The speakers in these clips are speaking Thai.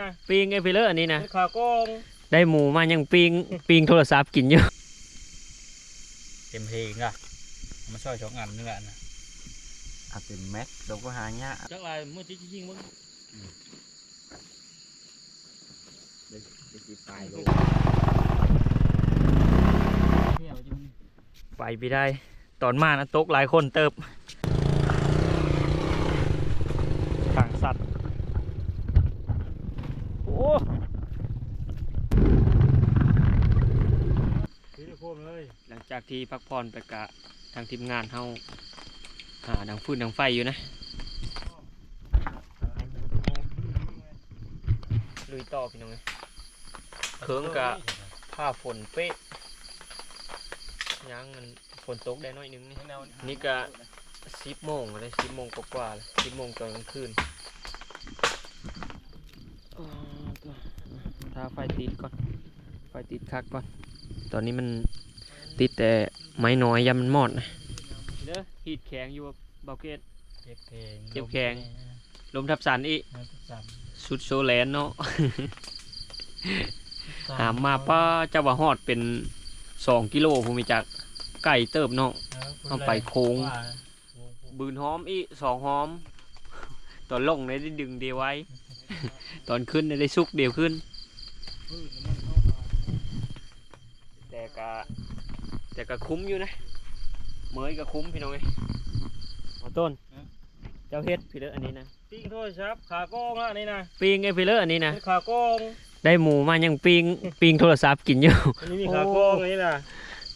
นะปิงไอ้พี่เลออันนี้นะเป็นขากองได้หมูมายังปิงปิงโทรศัพท์กินอยู่เต็มเพลงอะเอามาช่วยสองอันนี่แหละนะอาจเป็นแม็กเราก็หาเงี้ยจักลายเมื่อที่ยิงมึงเดี๋ยวสิตายโลเที่ยวจริงไปไปได้ ตอนมานะตกหลายคนเติบต่างสัตว์ โอ้ถือได้โคมเลย หลังจากที่พักผ่อนไปกะทางทีมงานเฮาหาดังฟืนดังไฟอยู่นะ ลุยต่อพี่น้องเอ้ยเคิงกะผ้าฝนเป๊ะยังมันฝนตกได้น้อยนึงนี่นี่ก็สิบโมงเลยสิบโมงกว่าๆสิบโมงตอนกลางคืนอ๋อตัวถ้าไฟติดก่อน ไฟติดคักก่อน ตอนนี้มันติดแต่ไม้น้อยยามันมอดนะเด้อหีดแข็งอยู่เบาเกตเจ็บเพลงเจ็บแข้งลมทับสันอีกสามสุดโซแลนเนาะหามมาป้าเจ้าว่าฮอดเป็นสองกิโลภูมิจากไก่เติบเนาะเอาไปโค้ง บืนหอมอีสองหอม ตอนลงเนี่ยได้ดึงเดียวไว้ ตอนขึ้นเนี่ยได้ซุกเดียวขึ้น แต่กะแต่กะคุ้มอยู่นะเมยกะคุ้มพี่น้องเอ้ยเอาต้น เจ้าเฮ็ดพี่เลออันนี้นะปิ้งโทษครับขากองละนี่นะปิงไอ้พี่เลออันนี้นะเป็นขากองได้หมูมายังปิงปิงโทรศัพท์กินอยู่อันนี้มีขากองอันนี้นะ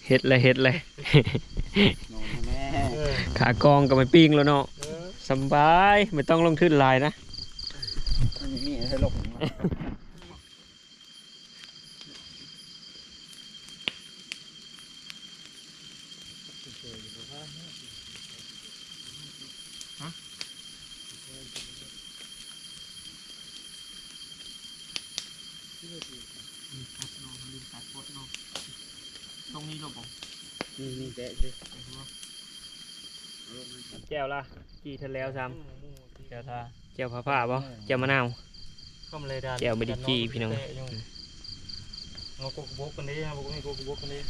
เฮ็ดเลยเฮ็ดเลยนอนแม่เออขากองก็ไม่ปิงแล้วเนาะเออสำบายไม่ต้องลงทุนหลายนะมันยังมีให้ลงมาตรงนี้ลงผม นี่นี่แกะสิแก้วละกี่ทันแล้วซ้เจ้าท่าำแก้วผ้าผ้าป่ะแก้วมะนาวก็มาเลยดานแก้วไม่ได้จี้พี่น้องงอกกบกกันนี้ครับพวกนี้กกบกกันนี้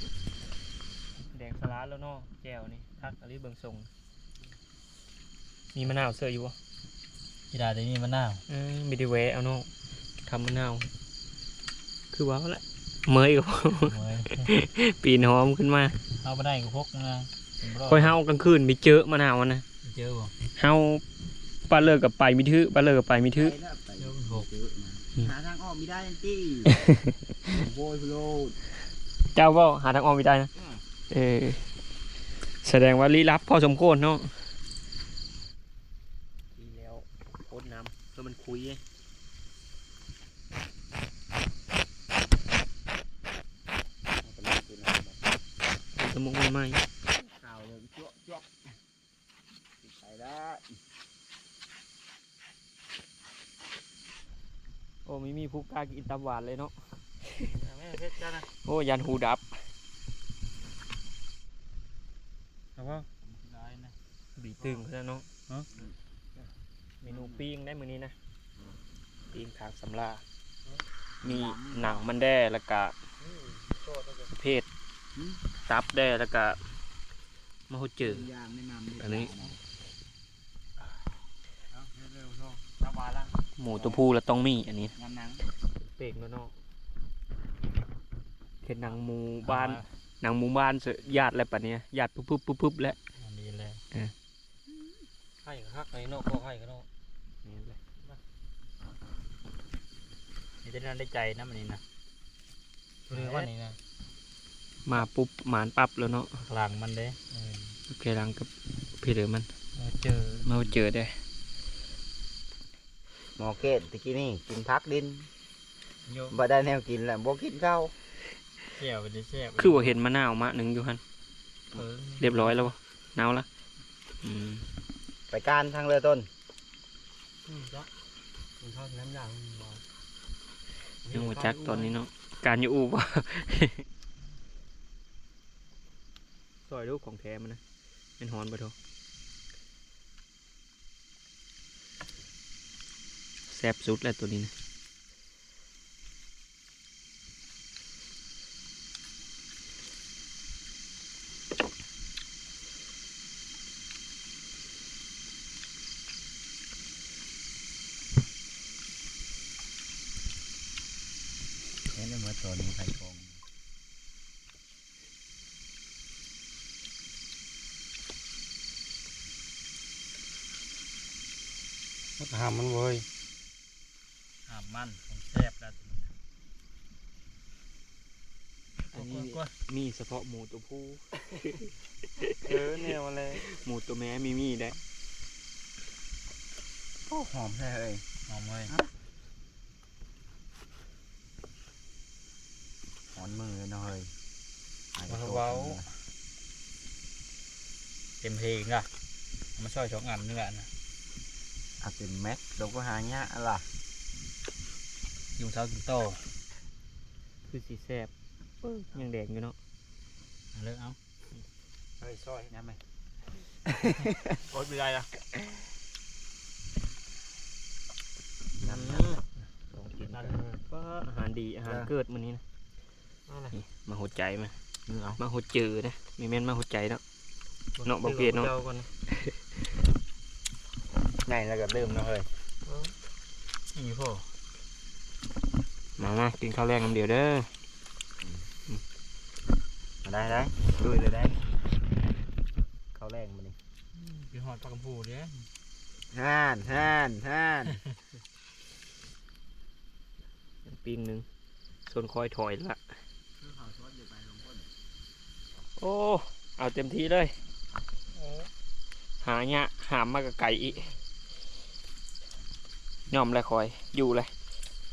แดงสลัดแล้วเนาะแก้วนี่ทักอะไรเบิ่งทรงมีมะนาวเสื้ออยู่ป่ะกีฬาได้มีมะนาวอืมไม่ได้แวะเอาเนาะทำมะนาวคือว้าวแหละเมยกับเมื่อยปีนหอมขึ้นมา เอาไปได้ก็พกนะคอยเฮากลางคืนไปเจอมะนาวนะเจอบ่เฮาปลาเลิกกับไปมิทือปลาเลิกกับไปมิทือไปแล้วไปเจอมันหกเจอมาหาทางออกไม่ได้ยันตี้โวยโลดเจ้าก็หาทางออกไม่ได้นะอืมเออแสดงว่าลี้ลับพอสมควรเนาะดีแล้วโคตรน้ำเพื่อมันคุยไง สมองไม่ไหมข่าวเลยจ๊อกจ๊อกไปได้โอ้ไม่มีผู้กล้ากินตับหวานเลยเนาะแม่เพชรจ้านะโอ้ยันหูดับครับพ่อได้นะบีตึงแล้วเนาะฮะเมนูปิ้งได้มือนี้นะปิ้งทางสำลามีหนังมันได้แล้วก็ประเภท ตับได้แล้วก็มะฮุจืดยางไม่นำอันนี้เร็วๆช่องสบายละหมูตัวผู้แล้วต้องมีอันนี้งานหนังเปกแล้วเนาะเห็นหนังหมูบ้านหนังหมูบ้านเสยญาติอะไรปะเนี้ยญาติปุ๊บปุ๊บปุ๊บปุ๊บแล้วอันนี้เลยให้ฮักในนอกก็ให้กันนอกนี่เลยนี่จะนั่นได้ใจนะมันนี่นะเรื่องว่านี่นะ มาปุ๊บหมานปั๊บแล้วเนาะกลางมันเด้เออโอเคหลังกับพี่เหลือมันเอาเจอมาเจอได้หมอเกตตะกี้นี่กินพักดินโยมบ่ได้แนวกินแหละบ่กินข้าวเที่ยวไปได้แซ่บคือว่าเห็นมะนาวมะหนึ่งอยู่ฮันเพิ่งเรียบร้อยแล้วบ่หนาวละอืมไปการทางเรือต้นจ้ะกินข้าวกินน้ำยางบ่ยังมาจักตอนนี้เนาะการอยู่อูบ่ซ อยลูกของแท้มันนะเป็นหอนบ่โทแซบสุดแล้วตัวนี้นะ นี่นเมื่อตัวนี้ไข่ฟอง หามมันเว้ยห้ามมันของแซ่บแล้วตัวนี้นะอันนี้กว่ามีเฉพาะหมูตัวผู้เออเนี่ยมาเลยหมูตัวแม่มีมีได้โอ้หอมแท้เลยหอมเลยหอนมือเลยเนาะเฮ้ยอาจจะมาโตเบาขึ้นนะเต็มเพลงอะเอามาช่วยสองอันนี่แหละนะ อาจเป็นแม็กเราก็หาเงี้ยอะล่ะกินเช้ากินโตคือสีแซ่บเอ้ยยังแดงอยู่เนาะเอาเลิกเอาเฮ้ยซอยงั้นไหมโอ๊ยไม่ได้อะงั้นอืมลองกินนั่นกันเลยก็อาหารดีอาหารเกิดมื้อนี้นะนั่นแหละนี่มาหัวใจมามือเอามาหัวเจอนะมีแม่นมาหัวใจเนาะเนาะบ่เปลี่ยนเนาะ จ้ก่อนไงแล้วก็เริ่มเนาะเฮ้ยเอออีพ่อมามากินข้าวแรงน้ำเดียวเด้อมาได้ได้ดูเลยได้เขาแรงมานี่กินหอดปลากระพูเด้ฮ่านฮ่านฮ่านปีงหนึ่งส่วนคอยถอยละโอ้ เอาเต็มที่เลยโอ้หาเงี้ยหามมากกับไก่อีก ยอมเลยคอยอยู่เลย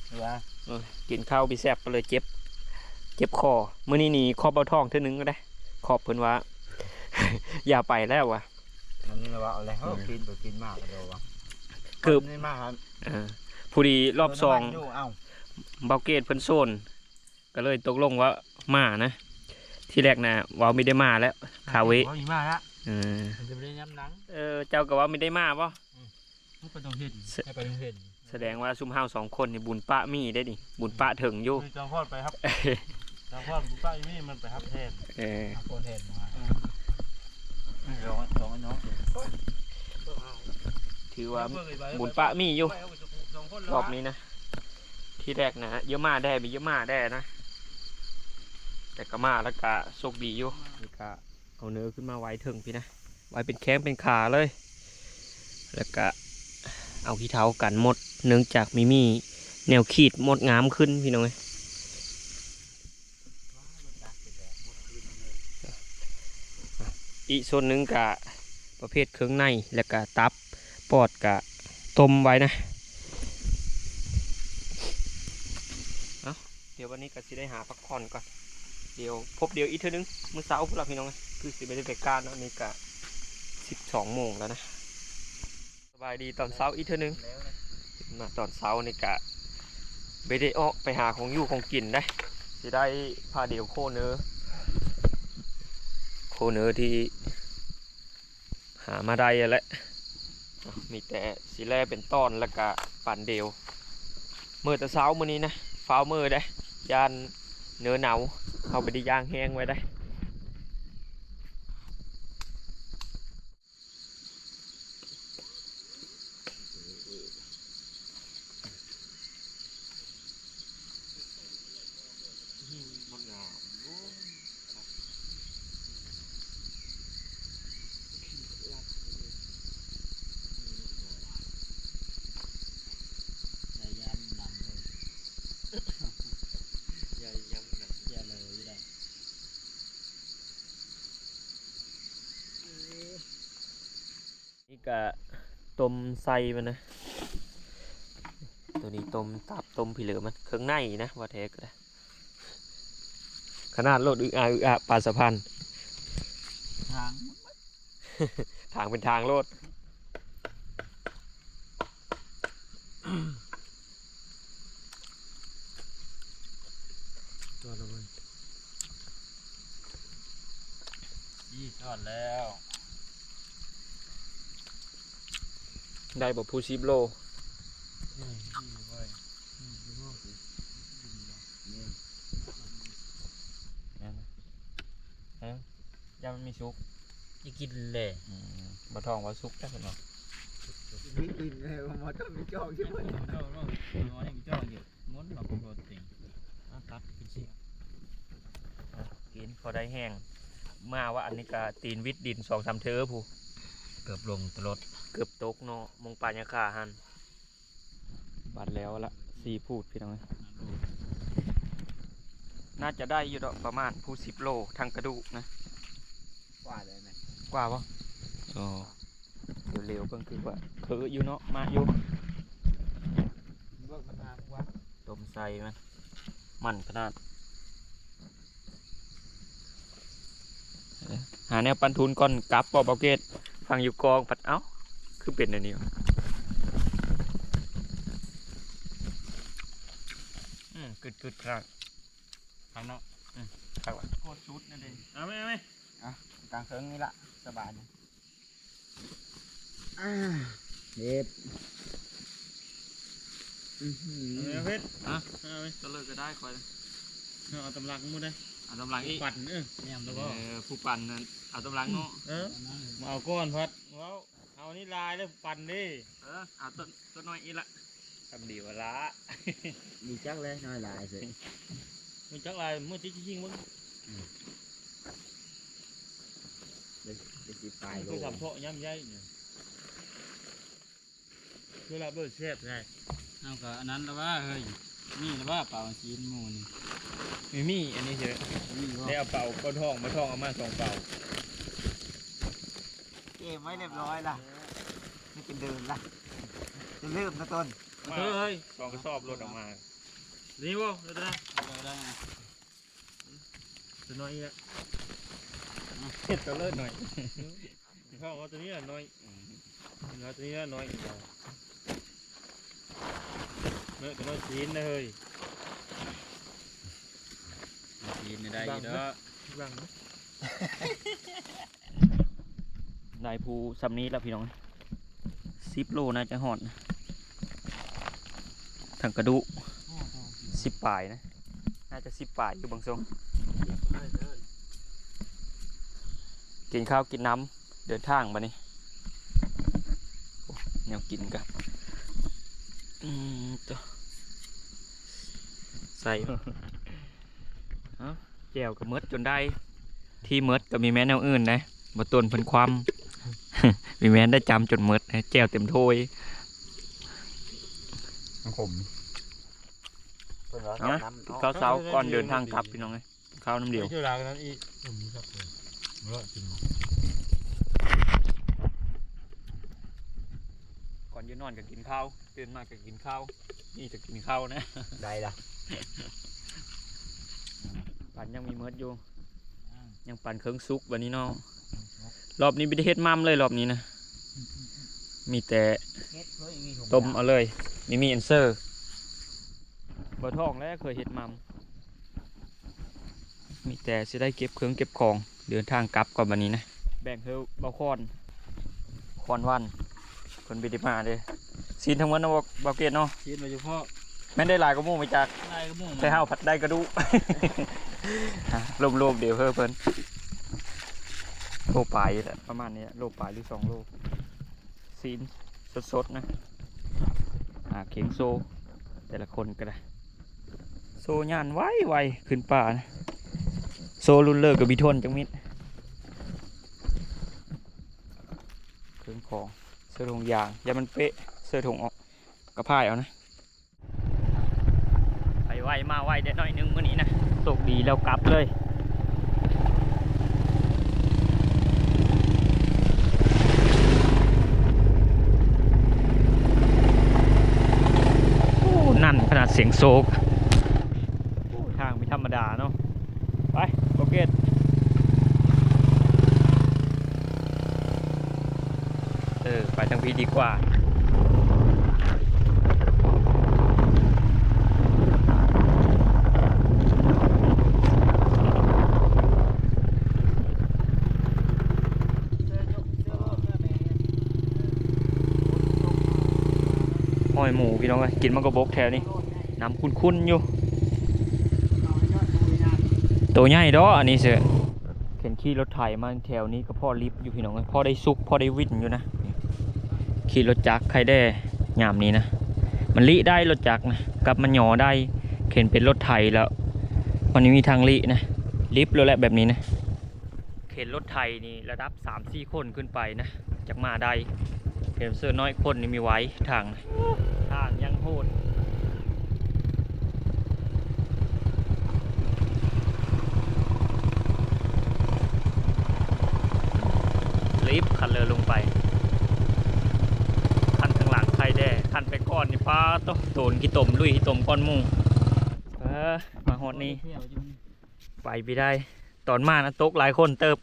เรือเออกินข้าวไปแซ่บไปเลยเจ็บ เจ็บคอมื้อนี้หนีคอบเอาท้องเท่านึงก็ได้ ขอบเพิ่นว่า อย่าไปแล้วว่ะมันนี่เราว่าเอาอะไรเขากินตัวกินมากกว่าเราวะคือนี่มากครับเออผู้ดีรอบสองเน้ำมันยู่เอ้าเบาเกตเพิ่นโซน ก็เลยตกลงว่ามานะ ที่แรกนะว่าไม่ได้มาแล้วคาเวโอ้ยมาละเออมันจะไม่ได้ย้ำหนังเออเจ้าก็ว่าไม่ได้มาป่ะทุกคนต้องเห็นให้ไปต้องเห็น แสดงว่าซุมเฮาสองคนนี่บุญปะมีได้ดิบุญปะถึงอยู่คือจังพอดไปครับจังพอดบุป้าอีมี่มันไปครับแทนเออเอาโคตรเห็นมาร้องร้องน้องถือว่าบุญปะมีอยู่รอบนี้นะที่แรกนะเยอะมาได้ไปเยอะมาได้นะแต่ก็มาแล้วก็โชคดีอยู่นี่ก็เอาเนื้อขึ้นมาไว้ถึงพี่นะไว้เป็นแข้งเป็นขาเลย แล้วก็เอาขี้เท้ากันหมด เนื่องจากมีมีแนวขีดหมดงามขึ้นพี่น้องเออีกส่วนหนึ่งกะประเภทเครื่องในแล้วก็ตับปอดกะต้มไว้นะเอาเดี๋ยววันนี้ก็สิได้หาพักผ่อนก่อนเดี๋ยวพบเดี๋ยวอีกเท่านึงมื้อเช้าพวกเราพี่น้องคือสิไปได้ไปการเนาะนี่กะสิบสองโมงแล้วนะสบายดีตอนเช้าอีกเท่านึง มาตอนเช้านี่กะไปได้ออกไปหาของอยู่ของกินได้สิได้พาเดียวโคเนื้อโคเนื้อที่ หามาได้อะและอะมีแต่สีแลเป็นต้อนแล้วก็ปั่นเดียวเมื่อแต่เช้ามื้อนี้นะฟ้ามือได้ยานเนื้อหนาวเข้าไปด้ย่างแห้งไว้ได้ อย่าย้ำหนังเลยอย่าย้ำหนังอย่าเลยอย่าได้ นี่ก็ต้มไส้มันนะ ตัวนี้ต้มตับต้มผีเหลือมันเครื่องในนะว่าแท้ก็ได้ขนาดโลดอึอาอึอาปลาสะพันทาง ทางเป็นทางโลด ตัวละมัน ยี่ทอดแล้ว ได้ บอกผู้ชิบโลยามันมีซุกจะกินเลยบะทองว่าซุกได้เป็นบ่วิ่งวิ่งเลยมาต้องมีจอกใช่ไหมจ้าเนาะน้อยยังเจ้าอยู่ม้วนเราปกติตัดกินสิกินพอได้แห้ง มาว่าอันนี้ก็ตีนวิดดินสองสามเทอผู้เกือบลงตลด เกือบตกเนาะมงปลายาคาหันบัดแล้วละสี่พูดพี่น้องเอ้ยน่าจะได้อยู่ดอกประมาณผู้สิบโลทางกระดูกนะ กว่าเลยไหมกว่าปะอ๋อเร็วๆเพิ่งคือว่าคืออยู่เนาะมาอยู่เบิกมันมาว่าต้มใส่มันมันขนาดเอ้ยหาแนวปันทุนก่อนกลับปอเบาเกตฟังอยู่กองปัดเอ้า คือเป็นอันนี้วะอืมกึดกึดครับทางเนาะครับว่ะโคตรชุดนั่นเองเอาไหมเอาไหมกลางเคิงนี่ละสบายนะอ่าเด็บอื้อหือเอาเพชรอะเอาไหมก็เลิกก็ได้คอยเอาตำลังมุดได้เอาตำลังอีกปั่นเออเนี่ยแล้วก็เออผู้ปั่นนั่นเอาตำลังเนาะเออมาเอาก้อนพัดว้าว เอานี่ลายแล้วปั่นดิเออเอาต้นต้นน้อยอีกละทำดีวะละ มีจักเลยน้อยหลายสิมึงจักลายมึงจิ๊กจิ๊กมึงเดี๋ยวจะสิปลายโลคือทำเพาะย่ำใหญ่เนี่ยคือเราเบิดเชฟไงเอาก็อันนั้นแล้วว่าเฮ้ยนี่แล้วว่าเปล่าจีนหมูนี่มีมีอันนี้เฉยนี่ว่าได้เอาเป่าก้อนทองมาทองเอามาสองเป่าเก มไว้เรียบร้อยละไม่เป็นเดินละจะเริ่มนะต้นเฮ้ยเฮ้ยสองกระสอบรถออกมา นี่วะเดี๋ยวนะได้ได้นะตัวน้อยอีกแล้วเห็ดตัวเลิศหน่อยเข้าเอาตัวนี้หน่อยเอาตัวนี้หน่อยอีกแล้วเนื้อตัวน้อยชิ้นนะเฮ้ยจีนนี่ได้อยู่เด้อบัง ได้ภูสำนี้แล้วพี่น้องสิบโลน่าจะหอดนะทางกระดูสิบปลายนะ น่าจะสิบปลายอยู่บางทรงกินข้าวกินน้ำเดินทางมานี่โอ้แนวกินกันอืมตัวใส่เอ้าแจวกับมดจนได้ ที่มดก็มีแม่แนวอื่นนะมาต้นเพิ่นความ มีแม่นได้จำจนหมดนะแจวเต็มถ้วยผมต้นร้อนนะน้ำเอาข้าวเช้าก่อนเดินทางกลับพี่น้องเลยข้าวน้ำเดียวไม่ช่วยลากันนั้นอีกผมมีครับผมรอดจริงก่อนยืนนอนก็กินข้าวตื่นมาก็กินข้าวนี่จะกินข้าวนะได้ละปันยังมีเมดอยู่ ยังปันเครื่องซุกวันนี้เนาะ รอบนี้ไม่ได้เฮ็ดมัมเลยรอบนี้นะ มีแต่เฮ็ดเฮ้ยมีถุงต้มยางเอาเลยมีมีเอนเซอร์บ่ทองแล้วเคยเฮ็ดมัมมีแต่สิได้เก็บเครื่องเก็บของเดินทางกลับก่อนวันนี้นะแบ่งเฮาเบาคอนคอนวันคนบิไดมาเด้ซีนทั้งหมดนะบอกบอกเกตเนาะจีนโดยเฉพาะแม่นได้หลายก็มู่ไปจากได้ก็หมูแต่ห้าวผัดได้กระดูกรวมๆเดี๋ยวเพิ่มเพิ่น โลปลายแหละประมาณนี้โลปลายหรือสองโลซีนสดๆนะอาเข็งโซ แต่ละคนก็ได้ โซย่านไวไวขึ้นป่านะ โซรุ่นเลิกกับบิทนจังมิดเครื่องของเสื้อถุงยางอย่ามันเป๊ะเสื้อถุงออกกระพายเอานะไปไวมาไวได้หน่อยนึงเมื้อนี้นะโชคดีแล้วกลับเลย โอ้นั่นขนาดเสียงโซกทางไม่ธรรมดาเนาะ ไปโอเคเออ ไปทางพีดีกว่าห้อยหมูพี่น้องเอ้ยกินมันก็บกแถวนี้ น้ำคุ้นๆอยู่ตัวใหญ่ดออันนี้เสือเข็นขี่รถไถมาแถวนี้ก็พ่อลิฟต์อยู่พี่น้องเอ้ยพ่อได้ซุกพ่อได้วิ่นอยู่นะขี่รถจักรใครได้ยามนี้นะมันลิได้รถจักรนะกลับมันหยอได้เข็นเป็นรถไถแล้ววันนี้มีทางลินะลิฟต์เลยแหละแบบนี้นะเข็นรถไทยนี่ระดับ3-4คนขึ้นไปนะจากมาได้เข็นเสื้อน้อยคนนี่มีไว้ทางนะทางยังโหด ลิฟต์คันเลยลงไป คันข้างหลังใครแด่คันไปก่อนนี่ป้าโตโตนกี่ตมลุยกี่ตมก้อนหมูเออมาหอดนี่ไปไปได้ ตอนมานะตกหลายคนเติบ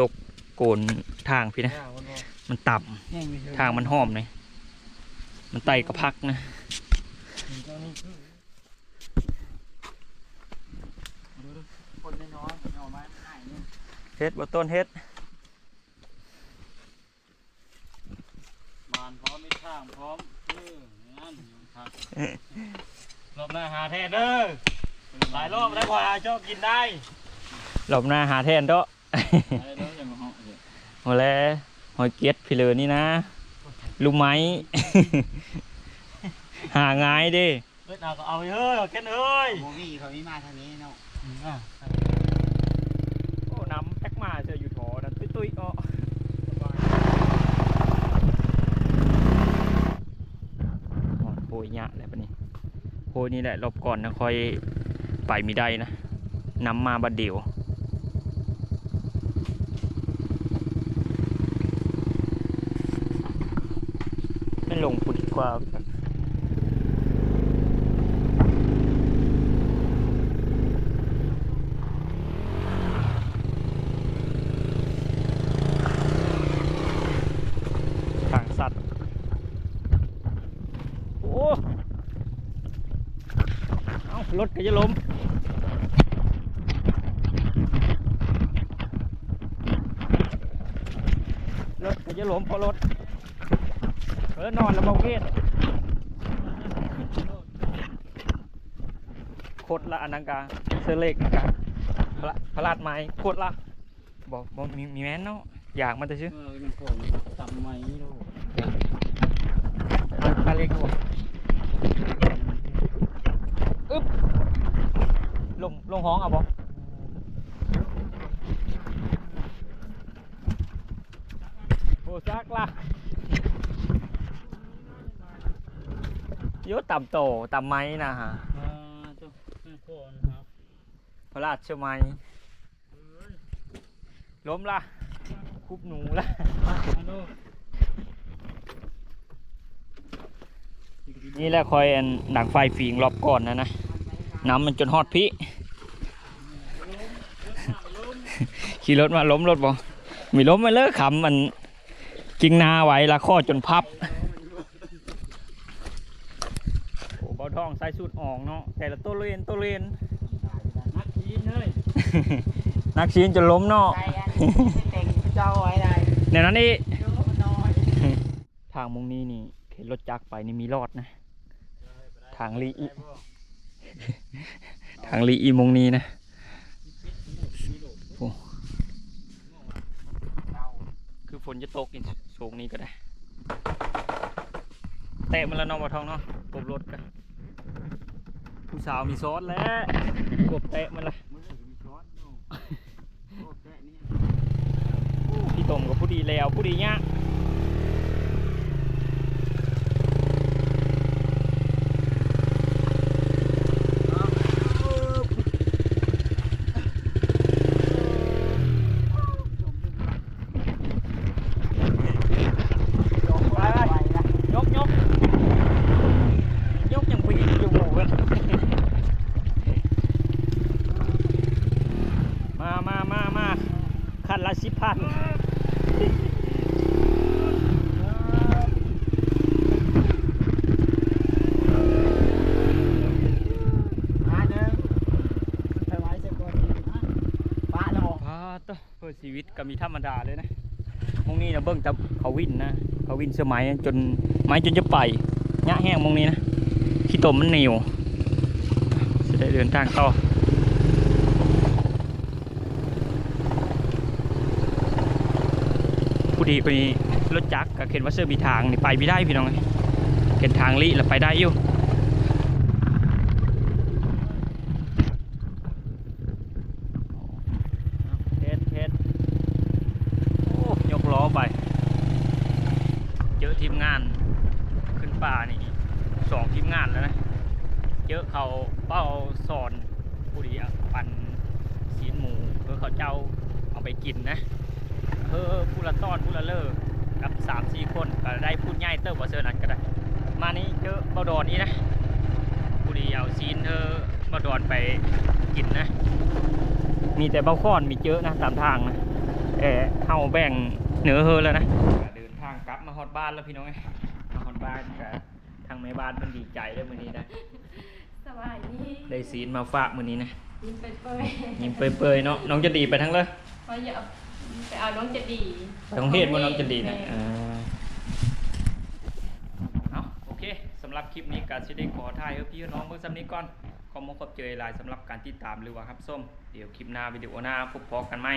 ตกโกนทางพี่นะ มันต่ำทางมันห้อมเลยมันไต่กระพักนะเจ้านี่คือดูดูคนน้อยๆเอาไม้ให้เนี่ยเฮ็ดบ่ต้นเฮ็ด บานพร้อมมิดทางพร้อมเออนั่นอยู่ครับรอบหน้าหาแทนเด้อ หลายรอบแล้วกว่าชอบกินได้หลบหน้าหาแทนเด้ออะไรเด้ออย่ามาเหาะเลยหมดแล้วหอยเกียดพี่เลยนี่นะลูกไม้ หาง่ายเดิเฮ้ยเอาก็เอาไปเฮ้ยเอาแค่นเอ้ยโมวี่เขาไม่มาทางนี้เนาะอืมอะโอ้น้ำแพ็กมาเจออยู่ถอนะตุ้ยตุ้ยๆอ้ออ๋อโอ้ยยะแล้วปะนี่โอ้ยนี่แหละรอบก่อนนะคอย ไปไม่ได้นะน้ำมาบัดเดียวไม่ลงปุ่นดีกว่าทางสัตว์ โอ้ เอารถก็จะล้ม รถก็จะล้มเพราะรถเออนอนแล้วเบาเกตโคตรละอันนังกาเสื้อเล็กนังกาพระพระลาดไม้โคตรละบอกบอกมีมีแม่นเนาะอยากมันจะชื่อเออมันโผล่ตำไม้ดูเอาพระเล็กบอกอึ๊บลงลงห้องเอาบอกโอ้ซักละโยต่ำโตต่ำไม้นะฮะอ่าเจ้าไม่โผล่นะครับพระราชมัยล้มละคุบหนูละมาดูนี่แหละคอยอันดังไฟฟิงรอบก่อนนะนะ น้ำมันจนฮอดพี่ขี่รถมาล้มรถบ่มีล้มมาเลิกขำมันกิงนาไว้ละข้อจนพับ โอ้เบาทองใส่สุดอ่องเนาะแต่ละตัวเลนตัวเลนนักทีนเฮ้ยนักชีนจนล้มเนาะใจอันเต็งเจ้าไว้ได้ในนั้นนี่ดูมันน้อยทางมุงนี้นี่เข็นรถจักรไปนี่มีรอดนะ ทางลีอีทางลีอีมุงนี้นะโอ้คือฝนจะตกอีกสูงนี้ก็ได้เตะมันแล้วเน้องมาทองเนาะกบรถกัน ผู้สาวมีซอสแล้วกบเตะมันละมือมีช้อนอยู่โอ้แค่นี้พี่ตมกับผู้ดีแล้วผู้ดีเนี้ยกไว้ไว้ละ ยกยกยกยังปีนอยู่หมู่กัน มามามามาคันละสิบพัน มาเด้อไปไว้เสียก่อนดีนะป้าเราออก พาต่อเพื่อชีวิตก็มีธรรมดาเลยนะมองนี้นะเบิ้งแต่เขา วินนะเขาวินเสื้อไม้จนไม้จนจะไปยะแห้งมองนี้นะขี้ตมมันเหนียวจะได้เดินทางต่อผู้ดีไปรถจักรกับเข็นวัสดุมีทางนี่ไปไม่ได้พี่น้องเอ้ยเข็นทางลิแล้วไปได้อยู่ เขาเป้าสอนผู้ดีอะปันศีนหมูเพื่อเขาเจ้าเอาไปกินนะเออผู้ละต้อนผู้ละเลอกับสามสี่คนก็ได้พูดง่าย เติบว่าเสื้อนั้นก็ได้ มานี่เจอเบาดอนนี้นะผู้ดีเอาซีนเธอเบาดอนไปกินนะ มีแต่เบาค้อนมีเจอะนะตามทางนะเออเฮาแบ่งเหนือเฮอแล้วนะก็เดินทางกลับมาฮอดบ้านแล้วพี่น้องเอ้ยมาฮอดบ้านกับทางแม่บ้านเพิ่นดีใจเด้อมื้อนี้นะสบายดีได้ซีนมาฝากมื้อนี้นะยิ้มไปเปยยิ้มเปื่อยๆเนาะน้องจะดีไปทั้งเลยเพราะอย่าเอาไปเอาน้องจะดีไปโรงเรียนบ่น้องจะดีนะอ่าเอาโอเคสำ หรับคลิปนี้ก็สิได้ขอถ่ายเออพี่น้องเบิ่งซ้ำนี้ก่อนขอมขอบเจอหลายสำหรับการติดตามหรือว่าครับส้มเดี๋ยวคลิปหน้าวิดีโอหน้าพบพอกันไหม